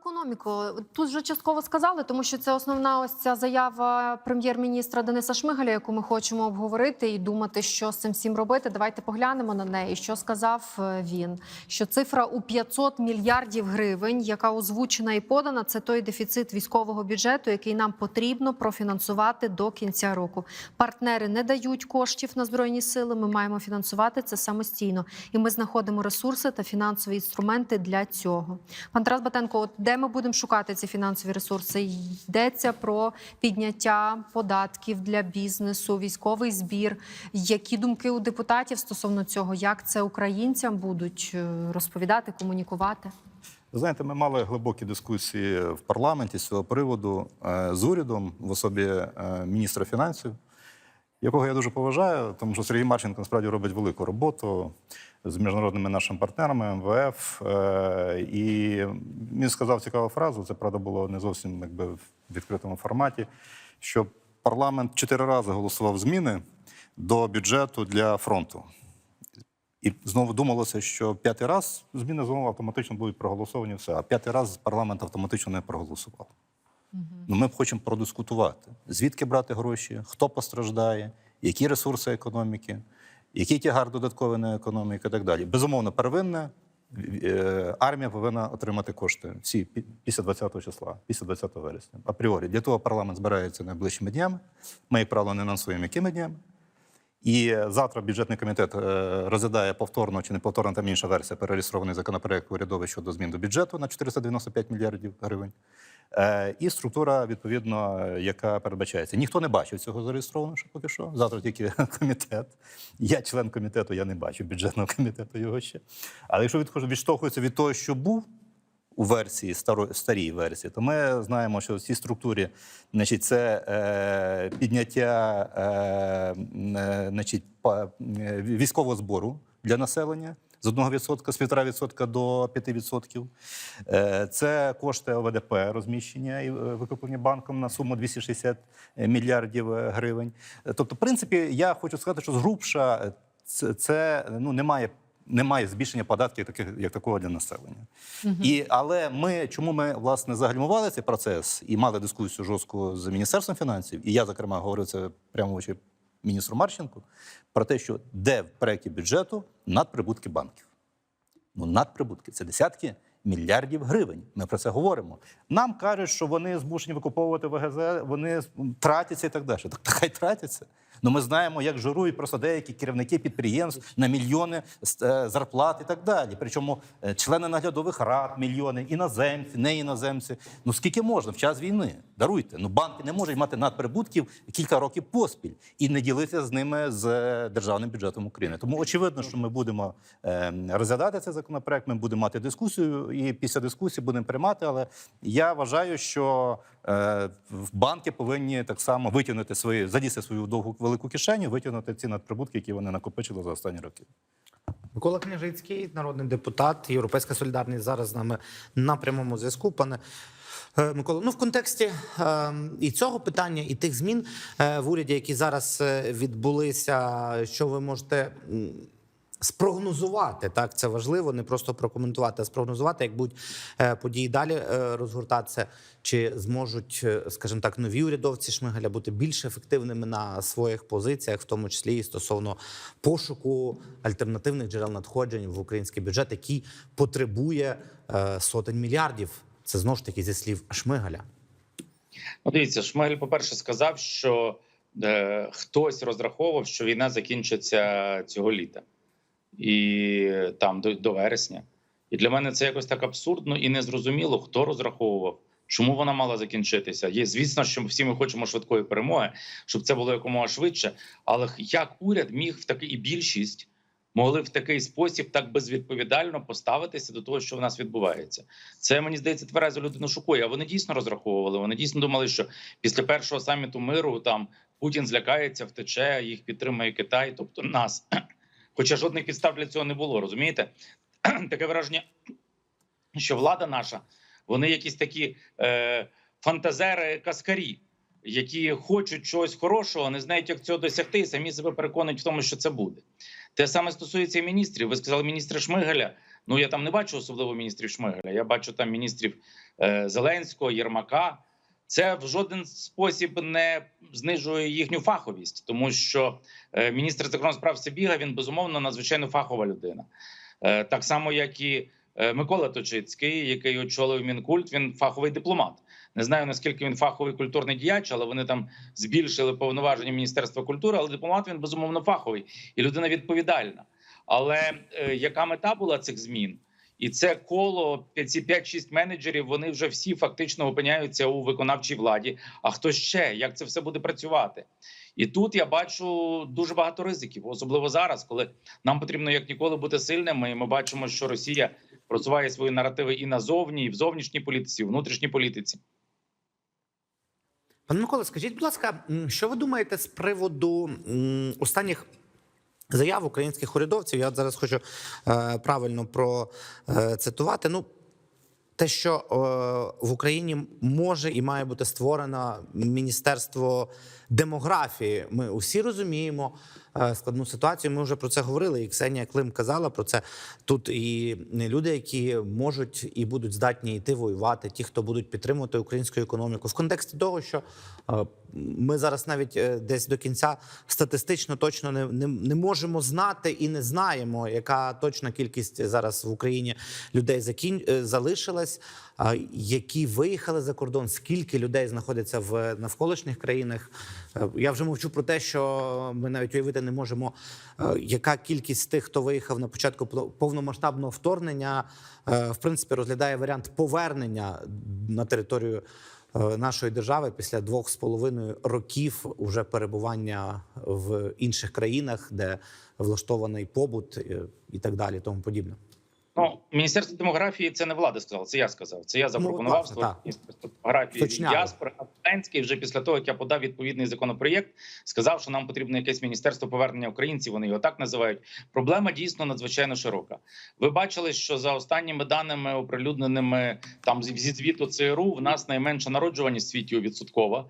економіку тут вже частково сказали, тому що це основна ось ця заява прем'єр-міністра Дениса Шмигаля, яку ми хочемо обговорити і думати, що з цим всім робити. Давайте поглянемо на неї. Що сказав е, він? Що цифра у 500 мільярдів гривень, яка озвучена і подана, це той дефіцит військового бюджету, який нам потрібно профінансувати до кінця року. Партнери не дають коштів на збройні сили. Ми маємо фінансувати це самостійно, і ми знаходимо ресурси та фінансові інструменти для цього. Пан Тарас Батенко, от де ми будемо шукати ці фінансові ресурси? Йдеться про підняття податків для бізнесу, військовий збір. Які думки у депутатів стосовно цього? Як це українцям будуть е, розповідати, комунікувати? Ви знаєте, ми мали глибокі дискусії в парламенті з цього приводу е, з урядом в особі е, міністра фінансів, якого я дуже поважаю, тому що Сергій Марченко насправді робить велику роботу з міжнародними нашими партнерами МВФ. е, І він сказав цікаву фразу. Це правда було не зовсім якби в відкритому форматі. Що парламент чотири рази голосував зміни до бюджету для фронту. І знову думалося, що п'ятий раз зміни знову автоматично будуть проголосовані все, а п'ятий раз парламент автоматично не проголосував. Ну, ми хочемо продискутувати, звідки брати гроші, хто постраждає, які ресурси економіки, який тягар додатковий на економіку і так далі. Безумовно, первинне е, армія повинна отримати кошти всі пі- після 20 числа, після 20 вересня. Апріорі. Для того парламент збирається найближчими днями. Ми, як правило, не анонсуємо, якими днями. І завтра бюджетний комітет е, розглядає повторно чи не повторно, там інша версія, перереєстрований законопроект урядовий щодо змін до бюджету на 495 мільярдів гривень. Е, І структура, відповідно, яка передбачається. Ніхто не бачив цього зареєстрованого ще поки що. Завтра тільки комітет. Я член комітету, я не бачу бюджетного комітету його ще. Але якщо відхожу- відштовхується від того, що був, у версії старій версії, то ми знаємо, що в цій структурі значить, це е, підняття е, е, значить, е, військового збору для населення. З 1% з 1,5% до 5%. Е, Це кошти ОВДП розміщення і викуплені банком на суму 260 мільярдів гривень. Тобто, в принципі, я хочу сказати, що згрубша це ну, немає немає збільшення податків таких як такого для населення. І але ми чому ми власне загальмували цей процес і мали дискусію жорстку з міністерством фінансів, і я зокрема говорив це прямо в очі міністру Марченку про те, що де в проєкті бюджету надприбутки банків. Ну, надприбутки це десятки мільярдів гривень. Ми про це говоримо. Нам кажуть, що вони змушені викуповувати ВГЗ, вони тратяться і так далі. Так, так хай тратяться. Ну ми знаємо, як жирують просто деякі керівники підприємств на мільйони е, зарплат і так далі. Причому е, члени наглядових рад, мільйони, іноземці, не іноземці. Ну скільки можна в час війни? Даруйте. Ну банки не можуть мати надприбутків кілька років поспіль і не ділитися з ними з е, державним бюджетом України. Тому очевидно, що ми будемо розглядати цей законопроект. Ми будемо мати дискусію, і після дискусії будемо приймати. Але я вважаю, що банки повинні так само витягнути свої задісти свою довгу велику кишеню, витягнути ці надприбутки, які вони накопичили за останні роки. Микола Княжицький, народний депутат, Європейська солідарність зараз з нами на прямому зв'язку. Пане е, Микола, ну в контексті е, і цього питання, і тих змін е, в уряді, які зараз е, відбулися, що ви можете. Спрогнозувати так, це важливо, не просто прокоментувати, а спрогнозувати, як будуть е, події далі е, розгортатися, чи зможуть, е, скажімо так, нові урядовці Шмигаля бути більш ефективними на своїх позиціях, в тому числі і стосовно пошуку альтернативних джерел надходжень в український бюджет, який потребує сотень мільярдів. Це знову ж таки зі слів Шмигаля. Ну, дивіться, Шмигаль, по-перше, сказав, що е, хтось розраховував, що війна закінчиться цього літа і там до, до вересня. І для мене це якось так абсурдно і незрозуміло, хто розраховував, чому вона мала закінчитися. Є, звісно, що всі ми хочемо швидкої перемоги, щоб це було якомога швидше. Але як уряд міг в такий і більшість могли в такий спосіб так безвідповідально поставитися до того, що в нас відбувається. Це мені здається, тверезо людину шокує. А вони дійсно розраховували. Вони дійсно думали, що після першого саміту миру там Путін злякається, втече, їх підтримує Китай, тобто нас. Хоча жодних підстав для цього не було, розумієте? Таке враження, що влада наша, вони якісь такі е, фантазери-каскарі, які хочуть чогось хорошого, не знають, як цього досягти, і самі себе переконують в тому, що це буде. Те саме стосується і міністрів. Ви сказали міністра Шмигаля. Ну я там не бачу особливо міністрів Шмигаля. Я бачу там міністрів е, Зеленського, Єрмака. Це в жоден спосіб не знижує їхню фаховість, тому що е, міністр закордонних справ Сибіга він безумовно надзвичайно фахова людина. Е, так само, як і е, Микола Точицький, який очолив мінкульт. Він фаховий дипломат. Не знаю наскільки він фаховий культурний діяч, але вони там збільшили повноваження Міністерства культури. Але дипломат він безумовно фаховий і людина відповідальна. Але яка мета була цих змін? І це коло ці 5-6 менеджерів. Вони вже всі фактично опиняються у виконавчій владі. А хто ще як це все буде працювати? І тут я бачу дуже багато ризиків, особливо зараз, коли нам потрібно як ніколи бути сильними. І ми бачимо, що Росія просуває свої наративи і назовні, і в зовнішній політиці, і в внутрішній політиці. Пане Микола, скажіть, будь ласка, що ви думаєте з приводу останніх заяв українських урядовців? Я зараз хочу е, правильно процитувати. Ну, те, що е, в Україні може і має бути створено міністерство демографії. Ми усі розуміємо е, складну ситуацію. Ми вже про це говорили. І Ксенія Клим казала про це. Тут і люди, які можуть і будуть здатні йти воювати, ті, хто будуть підтримувати українську економіку, в контексті того, що е, ми зараз навіть е, десь до кінця статистично точно не, не, не можемо знати і не знаємо, яка точна кількість зараз в Україні людей закін... е, залишилась, які виїхали за кордон, скільки людей знаходяться в навколишніх країнах. Е, Я вже мовчу про те, що ми навіть уявити не можемо, е, яка кількість тих, хто виїхав на початку повномасштабного вторгнення, е, в принципі, розглядає варіант повернення на територію е, нашої держави після двох з половиною років уже перебування в інших країнах, де влаштований побут е, і так далі, тому подібне. Ну, міністерство демографії це не влада сказала, це я сказав. Це я запропонував власне, створити міністерство демографії Уточняли. діаспори. Вже після того, як я подав відповідний законопроєкт, сказав, що нам потрібно якесь міністерство повернення українців. Вони його так називають. Проблема дійсно надзвичайно широка. Ви бачили, що за останніми даними оприлюдненими там зі зі звіту ЦРУ, в нас найменша народжуваність в світі відсоткова.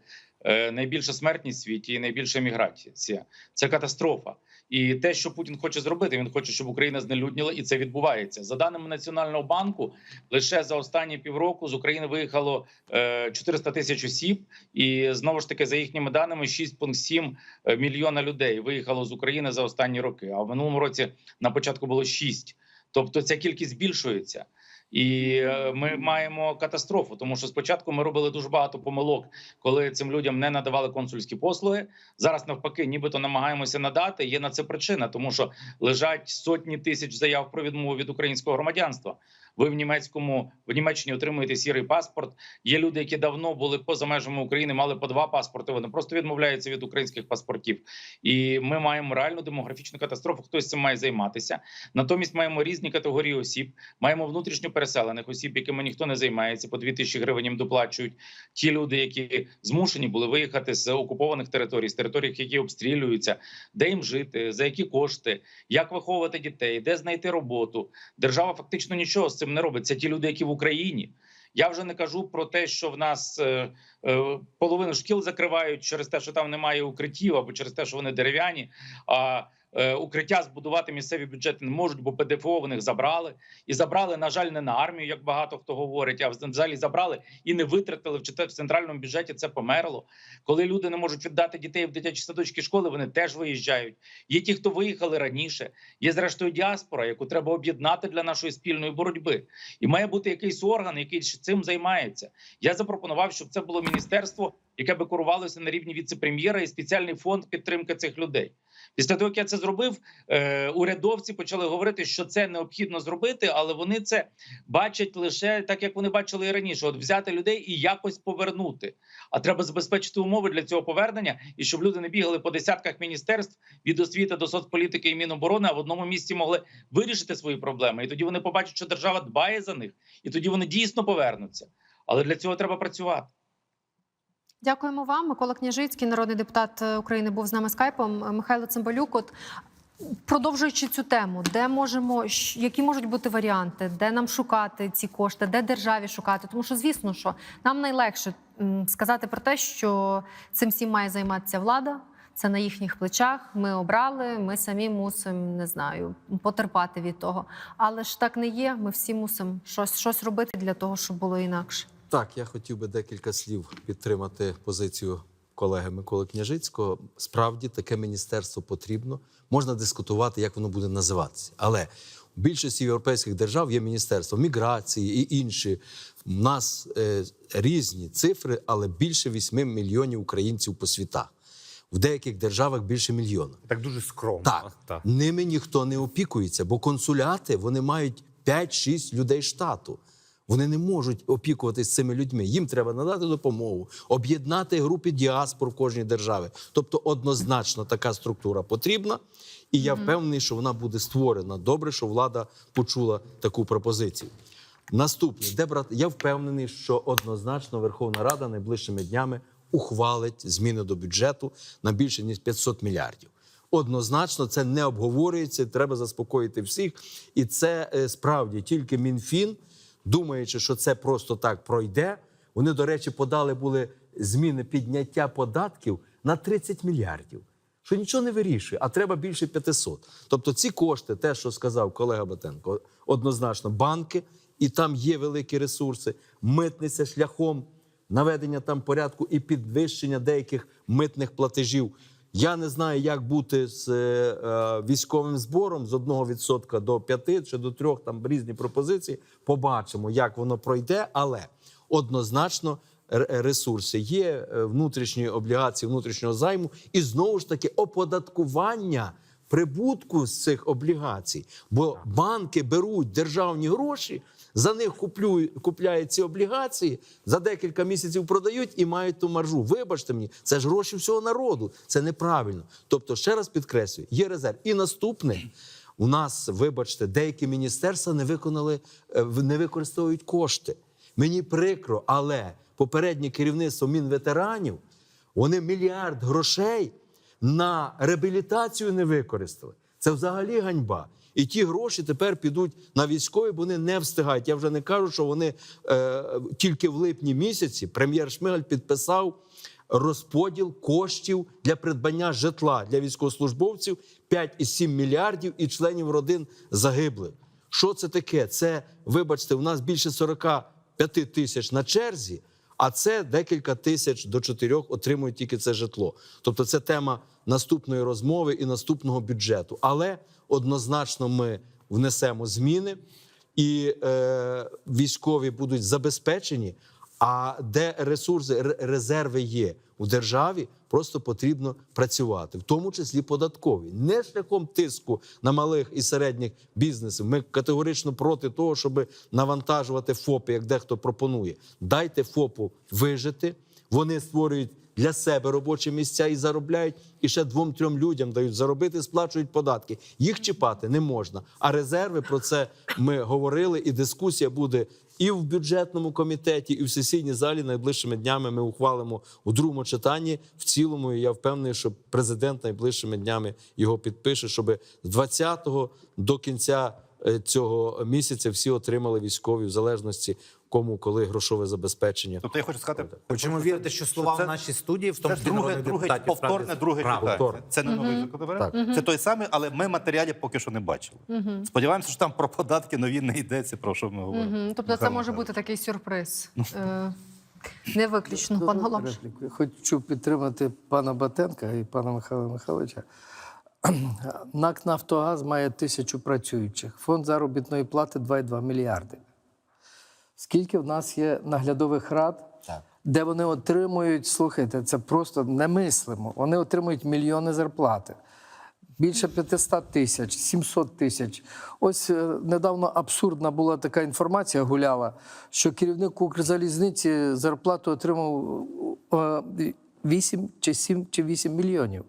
е, Найбільша смертність в світі і найбільша міграція. Це катастрофа. І те, що Путін хоче зробити, він хоче, щоб Україна знелюдніла, і це відбувається. За даними Національного банку, лише за останні півроку з України виїхало е, 400 тисяч осіб, і знову ж таки, за їхніми даними, 6,7 мільйона людей виїхало з України за останні роки. А в минулому році на початку було 6. Тобто ця кількість збільшується. І е, ми маємо катастрофу, тому що спочатку ми робили дуже багато помилок, коли цим людям не надавали консульські послуги. Зараз навпаки, нібито намагаємося надати. Є на це причина, тому що лежать сотні тисяч заяв про відмову від українського громадянства. Ви в німецькому в Німеччині отримуєте сірий паспорт. Є люди, які давно були поза межами України, мали по два паспорти. Вони просто відмовляються від українських паспортів. І ми маємо реальну демографічну катастрофу. Хтось цим має займатися. Натомість маємо різні категорії осіб. Маємо внутрішньо переселених осіб, якими ніхто не займається. По 2 тисячі гривень їм доплачують. Ті люди, які змушені були виїхати з окупованих територій, з територій, які обстрілюються, де їм жити, за які кошти, як виховувати дітей, де знайти роботу. Держава фактично нічого цим не робить. Це ті люди, які в Україні. Я вже не кажу про те, що в нас е, е, половину шкіл закривають через те, що там немає укриттів, або через те, що вони дерев'яні. А укриття збудувати місцеві бюджети не можуть, бо ПДФО в них забрали. І забрали, на жаль, не на армію, як багато хто говорить, а взагалі забрали і не витратили в центральному бюджеті. Це померло. Коли люди не можуть віддати дітей в дитячі садочки школи, вони теж виїжджають. Є ті, хто виїхали раніше. Є зрештою діаспора, яку треба об'єднати для нашої спільної боротьби. І має бути якийсь орган, який цим займається. Я запропонував, щоб це було міністерство, яке би керувалося на рівні віце-прем'єра і спеціальний фонд підтримки цих людей. Після того, як я це зробив, е, урядовці почали говорити, що це необхідно зробити, але вони це бачать лише так, як вони бачили і раніше: от взяти людей і якось повернути. А треба забезпечити умови для цього повернення, і щоб люди не бігали по десятках міністерств від освіти до соцполітики і міноборони, а в одному місці могли вирішити свої проблеми. І тоді вони побачать, що держава дбає за них, і тоді вони дійсно повернуться. Але для цього треба працювати. Дякуємо вам. Микола Княжицький, народний депутат е, України, був з нами скайпом. Е, Михайло Цимбалюк. От продовжуючи цю тему, де можемо які можуть бути варіанти, де нам шукати ці кошти, де державі шукати? Тому що, звісно, що нам найлегше сказати про те, що цим всім має займатися влада. Це на їхніх плечах. Ми обрали, ми самі мусимо не знаю потерпати від того. Але ж так не є. Ми всі мусимо щось, щось робити для того, щоб було інакше. Так, я хотів би декілька слів підтримати позицію колеги Миколи Княжицького. Справді таке міністерство потрібно. Можна дискутувати, як воно буде називатися. Але у більшості європейських держав є міністерство міграції і інші. У нас е, різні цифри, але більше 8 мільйонів українців по світах. В деяких державах більше мільйона. Так дуже скромно. Так, ними ніхто не опікується, бо консуляти вони мають 5-6 людей штату. Вони не можуть опікуватись цими людьми. Їм треба надати допомогу, об'єднати групи діаспор в кожній державі. Тобто, однозначно така структура потрібна, і я впевнений, що вона буде створена. Добре, що влада почула таку пропозицію. Наступне, де брати? Я впевнений, що однозначно Верховна Рада найближчими днями ухвалить зміни до бюджету на більше ніж 500 мільярдів. Однозначно, це не обговорюється. Треба заспокоїти всіх. І це е, справді тільки МінФін, думаючи, що це просто так пройде. Вони, до речі, подали були зміни підняття податків на 30 мільярдів. Що нічого не вирішує, а треба більше 500. Тобто ці кошти, те, що сказав колега Батенко, однозначно банки, і там є великі ресурси, митниця шляхом наведення там порядку і підвищення деяких митних платежів. Я не знаю, як бути з е, е, військовим збором з 1% до 5 чи до 3, там різні пропозиції. Побачимо, як воно пройде, але однозначно ресурси є, е, внутрішні облігації внутрішнього займу, і знову ж таки оподаткування прибутку з цих облігацій. Бо банки беруть державні гроші, за них куплюють, купляють ці облігації, за декілька місяців продають і мають ту маржу. Вибачте мені, це ж гроші всього народу. Це неправильно. Тобто, ще раз підкреслюю, є резерв. І наступне. У нас, вибачте, деякі міністерства не виконали, е, не використовують кошти. Мені прикро, але попереднє керівництво Мінветеранів вони мільярд грошей на реабілітацію не використали. Це взагалі ганьба. І ті гроші тепер підуть на військові, бо вони не встигають. Я вже не кажу, що вони е, тільки в липні місяці прем'єр Шмигаль підписав розподіл коштів для придбання житла для військовослужбовців 5,7 мільярдів і членів родин загиблих. Що це таке? Це, вибачте, у нас більше 45 тисяч на черзі, а це декілька тисяч до чотирьох отримують тільки це житло. Тобто, це тема наступної розмови і наступного бюджету. Але однозначно ми внесемо зміни, і е, військові будуть забезпечені. А де ресурси, резерви є у державі, просто потрібно працювати, в тому числі податкові, не шляхом тиску на малих і середніх бізнесів. Ми категорично проти того, щоб навантажувати ФОПи, як дехто пропонує. Дайте ФОПу вижити. Вони створюють для себе робочі місця і заробляють, і ще двом-трьом людям дають заробити, сплачують податки. Їх чіпати не можна. А резерви про це ми говорили, і дискусія буде і в бюджетному комітеті, і в сесійній залі найближчими днями ми ухвалимо у другому читанні. В цілому, і я впевнений, що президент найближчими днями його підпише, щоб з 20-го до кінця е, цього місяця всі отримали військові в залежності кому коли грошове забезпечення. Тобто я хочу сказати, Хочемо вірити, що слова це- в нашій студії, в тому Це друге, друге повторне друге читання. Це не новий законопроект. Це той самий, але ми матеріалів поки що не бачили. Сподіваємося, що там про податки нові не йдеться, про що ми говоримо. Тобто, це може бути такий сюрприз. Е, Не виключно, пан Голомш. Хочу підтримати пана Батенка і пана Михайла Михайловича. НАК Нафтогаз має тисячу працюючих. Фонд заробітної плати 2,2 мільярди. Скільки в нас є наглядових рад, де вони отримують, слухайте, це просто немислимо. Вони отримують мільйони зарплати. Більше 500 тисяч, 700 тисяч. Ось е, недавно абсурдна була така інформація гуляла, що керівник Укрзалізниці зарплату отримав е, 8 чи 7 чи 8 мільйонів.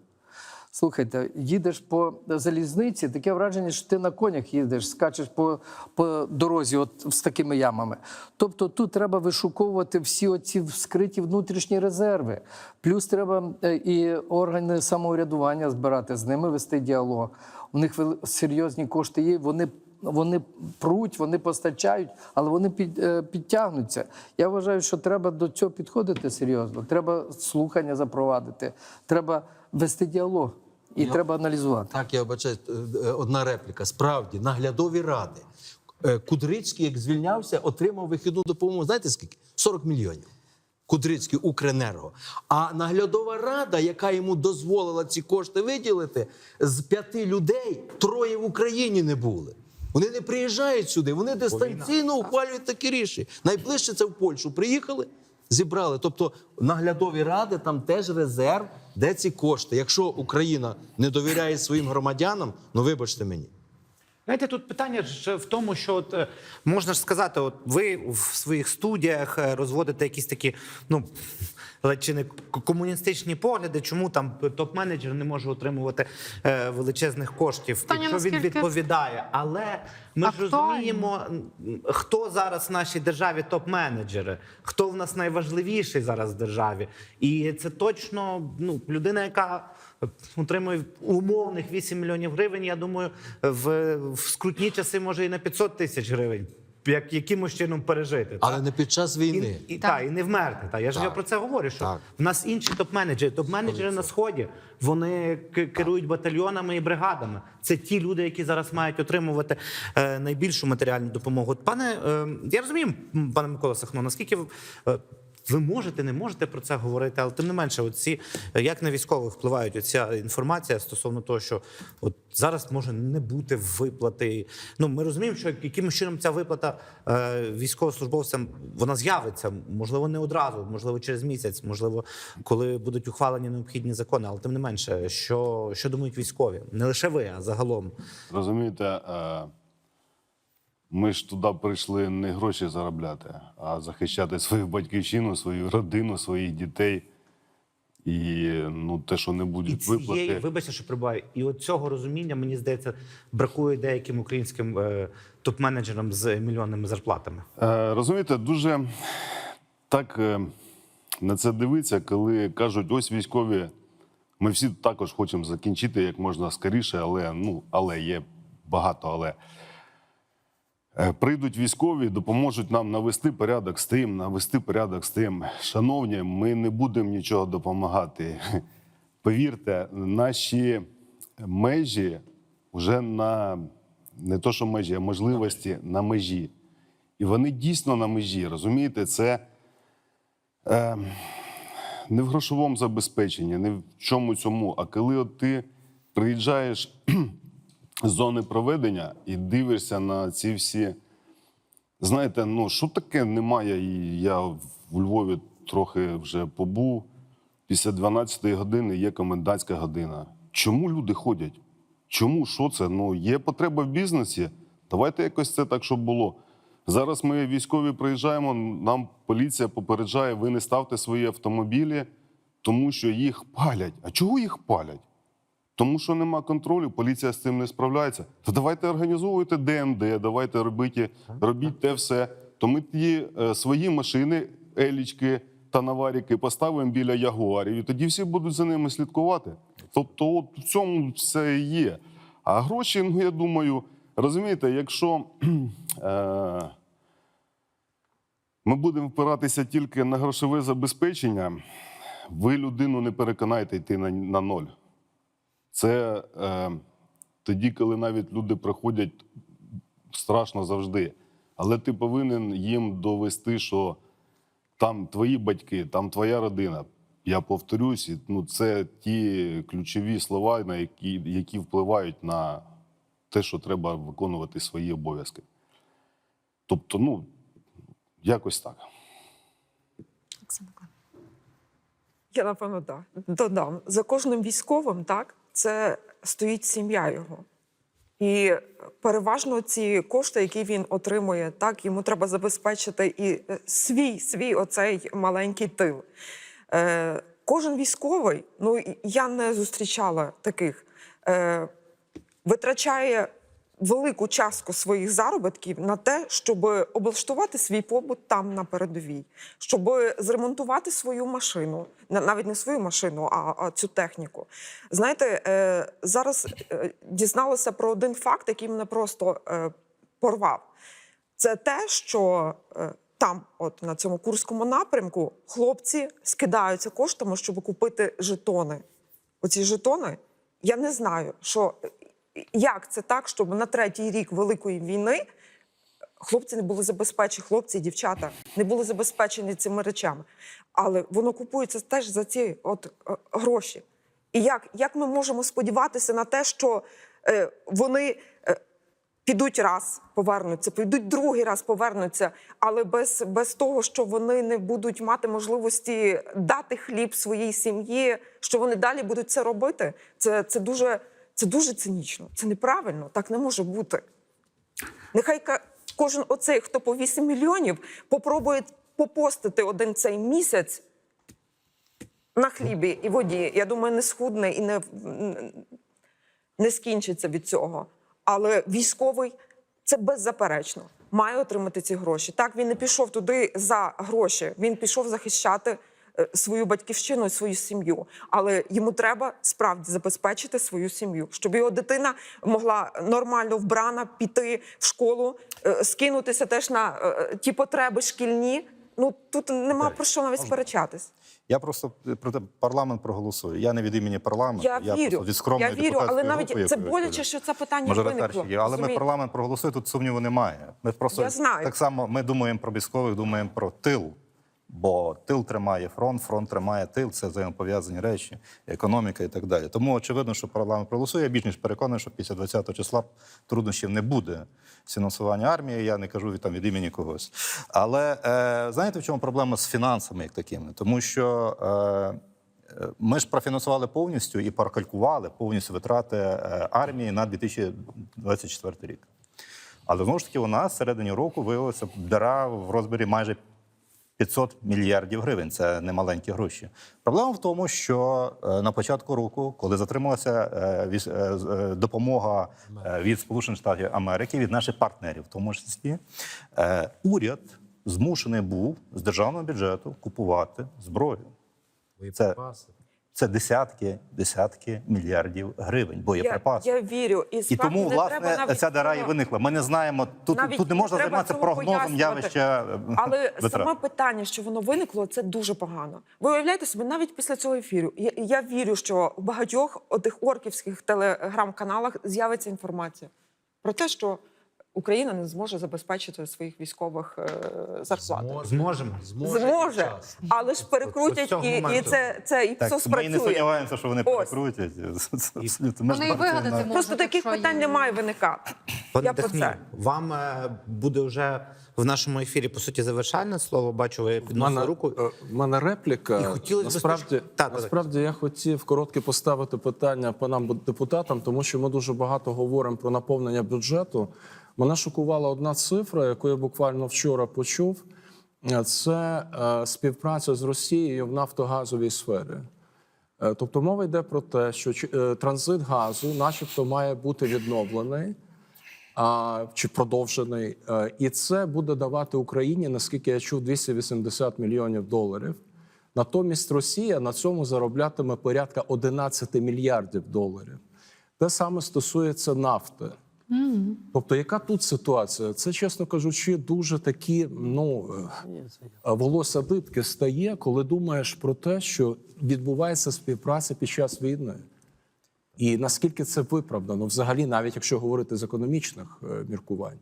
Слухайте, їдеш по залізниці, таке враження, що ти на конях їдеш, скачеш по, по дорозі, от з такими ямами. Тобто тут треба вишуковувати всі оці скриті внутрішні резерви. Плюс треба е, і органи самоврядування збирати, з ними вести діалог. У них серйозні кошти є. Вони вони пруть, вони постачають, але вони під, е, підтягнуться. Я вважаю, що треба до цього підходити серйозно. Треба слухання запровадити, треба вести діалог і треба аналізувати. Так, я вибачаю, е, е, одна репліка. Справді, наглядові ради. Е, Кудрицький, як звільнявся, отримав вихідну допомогу. Знаєте скільки? 40 мільйонів. Кудрицький Укренерго. А наглядова рада, яка йому дозволила ці кошти виділити, з п'яти людей троє в Україні не були. Вони не приїжджають сюди, вони дистанційно ухвалюють такі рішення. Найближче це в Польщу. Приїхали, зібрали. Тобто наглядові ради там теж резерв, де ці кошти. Якщо Україна не довіряє своїм громадянам, ну вибачте мені. Знаєте, тут питання ж в тому, що от, е, можна ж сказати, от ви в своїх студіях е, розводите якісь такі, ну чи не комуністичні погляди, чому там топ-менеджер не може отримувати е, величезних коштів, Питання, якщо він відповідає. Але ми ж Актуально. розуміємо, хто зараз в нашій державі топ-менеджери, хто в нас найважливіший зараз в державі. І це точно ну, людина, яка отримує умовних 8 мільйонів гривень. Я думаю, в, в скрутні часи може і на 500 тисяч гривень. Як якимось чином пережити, Але так? не під час війни. І, і, Так. та, і не вмерти. Та. Я ж Так. я про це говорю. Що Так. в нас інші топ-менеджери. Топ-менеджери на сході вони к- керують батальйонами і бригадами. Це ті люди, які зараз мають отримувати е, найбільшу матеріальну допомогу. Пане, е, я розумію, пане Микола Сахно, наскільки е, ви можете, не можете про це говорити, але тим не менше, оці, як на військових впливають оця інформація стосовно того, що от зараз може не бути виплати. Ну ми розуміємо, що якимось чином ця виплата е, військовослужбовцям вона з'явиться, можливо, не одразу, можливо, через місяць, можливо, коли будуть ухвалені необхідні закони. Але тим не менше, що, що думають військові, не лише ви, а загалом. Розумієте, е, ми ж туди прийшли не гроші заробляти, а захищати свою батьківщину, свою родину, своїх дітей. І ну, те, що не І будуть цієї, виплати. вибачте, що прибуваю, і от цього розуміння, мені здається, бракує деяким українським е, топ-менеджерам з мільйонними зарплатами. Е, розумієте, дуже так е, на це дивиться, коли кажуть, ось військові, ми всі також хочемо закінчити як можна скоріше, але ну, але є багато але. Е, Прийдуть військові, допоможуть нам навести порядок з тим, навести порядок з тим. Шановні, ми не будемо нічого допомагати. Повірте, наші межі вже на не то, що межі, а можливості на межі. І вони дійсно на межі. Розумієте, це е, не в грошовому забезпеченні, не в чому цьому. А коли от ти приїжджаєш зони проведення і дивишся на ці всі. Знаєте, ну що таке немає? І я в Львові трохи вже побув. Після 12-ї години є комендантська година. Чому люди ходять? Чому? Що це? Ну, є потреба в бізнесі. Давайте якось це так, щоб було. Зараз ми військові приїжджаємо, нам поліція попереджає, ви не ставте свої автомобілі, тому що їх палять. А чого їх палять? Тому що нема контролю, поліція з цим не справляється. То давайте організовуйте ДМД, давайте робіть, робіть те все. То ми ті е, свої машини, елічки та наваріки поставимо біля ягуарів, і тоді всі будуть за ними слідкувати. Тобто, от в цьому все і є. А гроші, ну я думаю, розумієте, якщо е, ми будемо впиратися тільки на грошове забезпечення, ви людину не переконаєте йти на, на ноль. Це е, тоді, коли навіть люди приходять страшно завжди. Але ти повинен їм довести, що там твої батьки, там твоя родина. Я повторюсь, і, ну, це ті ключові слова, на які, які впливають на те, що треба виконувати свої обов'язки. Тобто, ну, якось так. Оксана. Я напевно да, додам за кожним військовим, так це стоїть сім'я його. І переважно ці кошти, які він отримує, так йому треба забезпечити і е, свій, свій оцей маленький тил. Е, кожен військовий, ну я не зустрічала таких, е, витрачає велику частку своїх заробітків на те, щоб облаштувати свій побут там на передовій, щоб зремонтувати свою машину, навіть не свою машину, а, а цю техніку. Знаєте, е, зараз е, дізналася про один факт, який мене просто е, порвав. Це те, що е, там, от на цьому курському напрямку, хлопці скидаються коштами, щоб купити жетони. Оці жетони, я не знаю, що як це так, щоб на третій рік Великої війни хлопці не були забезпечені, хлопці і дівчата не були забезпечені цими речами. Але воно купується теж за ці от е, гроші. І як, як ми можемо сподіватися на те, що е, вони е, підуть раз, повернуться, підуть другий раз, повернуться, але без, без того, що вони не будуть мати можливості дати хліб своїй сім'ї, що вони далі будуть це робити, це, це, дуже, це дуже цинічно, це неправильно, так не може бути. Нехай кожен оцей, хто по 8 мільйонів, попробує попостити один цей місяць на хлібі і воді. Я думаю, не схудне і не, не скінчиться від цього. Але військовий це беззаперечно має отримати ці гроші. Так, він не пішов туди за гроші, він пішов захищати свою батьківщину і свою сім'ю. Але йому треба справді забезпечити свою сім'ю, щоб його дитина могла нормально вбрана піти в школу, е, скинутися теж на е, ті потреби шкільні. Ну тут нема про що навіть сперечатись. Я просто про те парламент проголосую. Я не від імені парламенту. Я, просто вірю, від скромної я вірю, але навіть групи, це боляче, що це питання виникло. є. Але ми парламент проголосує, тут сумніву немає. Ми просто Я знаю. так само ми думаємо про військових, думаємо про тил. Бо тил тримає фронт, фронт тримає тил, це взаємопов'язані речі, економіка і так далі. Тому очевидно, що парламент проголосує. Я більш ніж переконаний, що після 20 числа труднощів не буде фінансування армії. Я не кажу від там від імені когось. Але е, знаєте, в чому проблема з фінансами як такими? Тому що е, е, ми ж профінансували повністю і прокалькували повністю витрати е, армії на 2024 рік. Але знову ж таки, у нас середині року виявилася дира в розмірі майже 500 мільярдів гривень. Це не маленькі гроші. Проблема в тому, що е, на початку року, коли затрималася е, е, допомога від Сполучених Штатів Америки, від наших партнерів, в тому числі, уряд змушений був з державного бюджету купувати зброю. Це. Це десятки, десятки мільярдів гривень боєприпасів. Я, я вірю. І, І тому, не власне, ця дара і виникла. Ми не знаємо, тут, Навіть тут не не можна треба займатися прогнозом явища е, Але витрат. саме питання, що воно виникло, це дуже погано. Ви уявляєте собі, навіть після цього ефіру. Я, я вірю, що у багатьох отих орківських телеграм-каналах з'явиться інформація про те, що Україна не зможе забезпечити своїх військових е, зарплати. Зможемо. Зможе, вчасно. але ж перекрутять і, і це, це і Так, все ми не спрацює. сумніваємося, що вони Ось. перекрутять. Вони і вигадати можуть. Просто таких питань є- не має виникати. Пане Я про це. вам е, буде вже в нашому ефірі по суті завершальне слово. Бачу, ви підносили руку. е, в мене репліка. І хотілося б насправді, Так, так. насправді я хотів коротке поставити питання панам депутатам, тому що ми дуже багато говоримо про наповнення бюджету. Мене шокувала одна цифра, яку я буквально вчора почув. Е, Це е, співпраця з Росією в нафтогазовій сфері. Е, Тобто мова йде про те, що транзит газу, начебто, має бути відновлений чи продовжений. І це буде давати Україні, наскільки я чув, 280 мільйонів доларів. Натомість Росія на цьому зароблятиме порядка 11 мільярдів доларів. Те саме стосується нафти. Тобто, яка тут ситуація? Це, чесно кажучи, дуже такі ну е, волосся дибки стає, коли думаєш про те, що відбувається співпраця під час війни. І наскільки це виправдано, взагалі, навіть якщо говорити з економічних е, міркувань.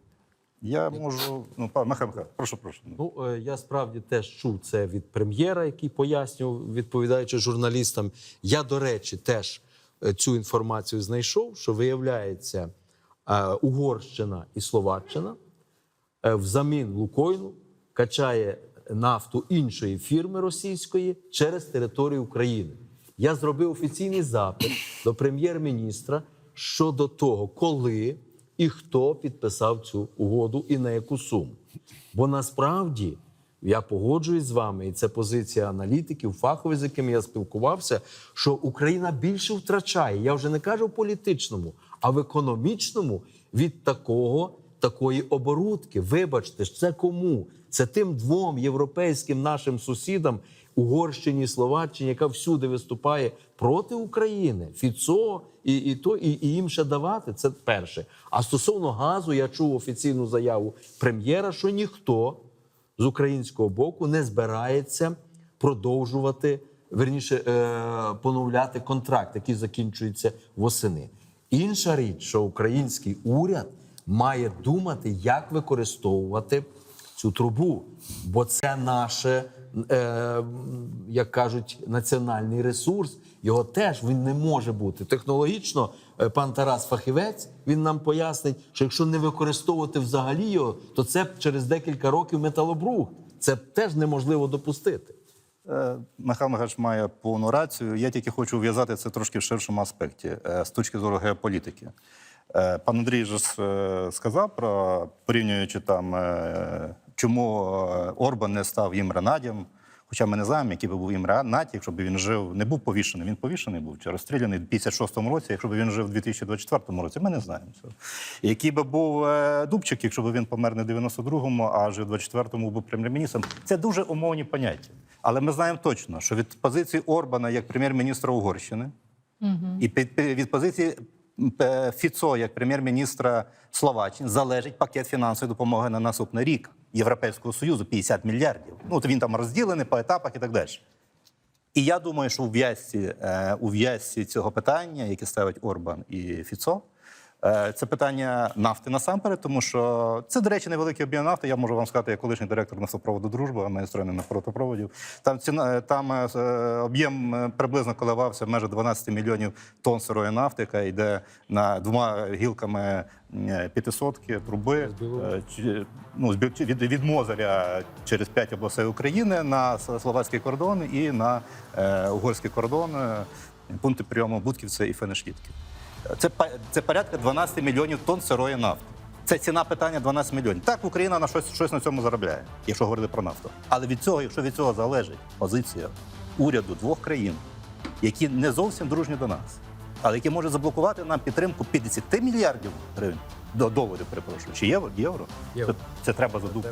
Я можу. Ну, пан Михайло, Михайло, прошу, прошу. Ну, е, я справді теж чув це від прем'єра, який пояснював, відповідаючи журналістам. Я, до речі, теж е, цю інформацію знайшов, що виявляється, е, Угорщина і Словаччина е, взамін Лукойлу качає нафту іншої фірми російської через територію України. Я зробив офіційний запит до прем'єр-міністра щодо того, коли і хто підписав цю угоду і на яку суму. Бо насправді я погоджуюсь з вами, і це позиція аналітиків, фахових, з якими я спілкувався, що Україна більше втрачає. Я вже не кажу в політичному, а в економічному від такого такої оборудки. Вибачте, це кому? Це тим двом європейським нашим сусідам, Угорщині, Словаччині, яка всюди виступає проти України. Фіцо і, і то, і, і їм ще давати. Це перше. А стосовно газу, я чув офіційну заяву прем'єра, що ніхто з українського боку не збирається продовжувати, верніше, е, поновляти контракт, який закінчується восени. Інша річ, що український уряд має думати, як використовувати цю трубу, бо це наше, е, як кажуть, національний ресурс. Його теж він не може бути технологічно. е, Пан Тарас фахівець він нам пояснить, що якщо не використовувати взагалі його, то це через декілька років металобрух. Це теж неможливо допустити. Е, Михайло Михайлович має повну рацію. Я тільки хочу в'язати це трошки в ширшому аспекті е, з точки зору геополітики. Е, Пан Андрій ж, сказав про порівнюючи там, чому Орбан не став їм Ренадієм. Хоча ми не знаємо, який би був їм Ренаті, якщо б він жив, не був повішений. Він повішений був чи розстріляний в 56-му році, якщо б він жив в 2024 році. Ми не знаємо цього. Який би був е, Дубчик, якщо б він помер не в 92-му, а жив в 24-му був прем'єр-міністром. Це дуже умовні поняття. Але ми знаємо точно, що від позиції Орбана як прем'єр-міністра Угорщини і під, під- від позиції Фіцо як прем'єр-міністра Словаччини залежить пакет фінансової допомоги на наступний рік Європейського Союзу 50 мільярдів. Ну, то він там розділений по етапах і так далі. І я думаю, що у в'язці, е, у в'язці цього питання, яке ставить Орбан і Фіцо, е, це питання нафти насамперед, тому що це, до речі, невеликий об'єм нафти. Я можу вам сказати, як колишній директор нафтопроводу Дружба, майстрони нафтопроводів. Там ціна е, там е, об'єм е, приблизно коливався в межах 12 мільйонів тонн сирої нафти, яка йде на двома гілками е, п'ятисотки труби е, ну, від, від Мозеля через п'ять областей України на словацький кордон і на е, угорський кордон, е, пункти прийому Будківця і Фенешлітки. Це, це порядка 12 мільйонів тонн сирої нафти. Це ціна питання 12 мільйонів. Так, Україна на щось, щось на цьому заробляє, якщо говорити про нафту. Але від цього, якщо від цього залежить позиція уряду двох країн, які не зовсім дружні до нас, але які можуть заблокувати нам підтримку 50 мільярдів гривень до доларів, перепрошую, чи євро? Євро. Євро. Це, це треба задумати.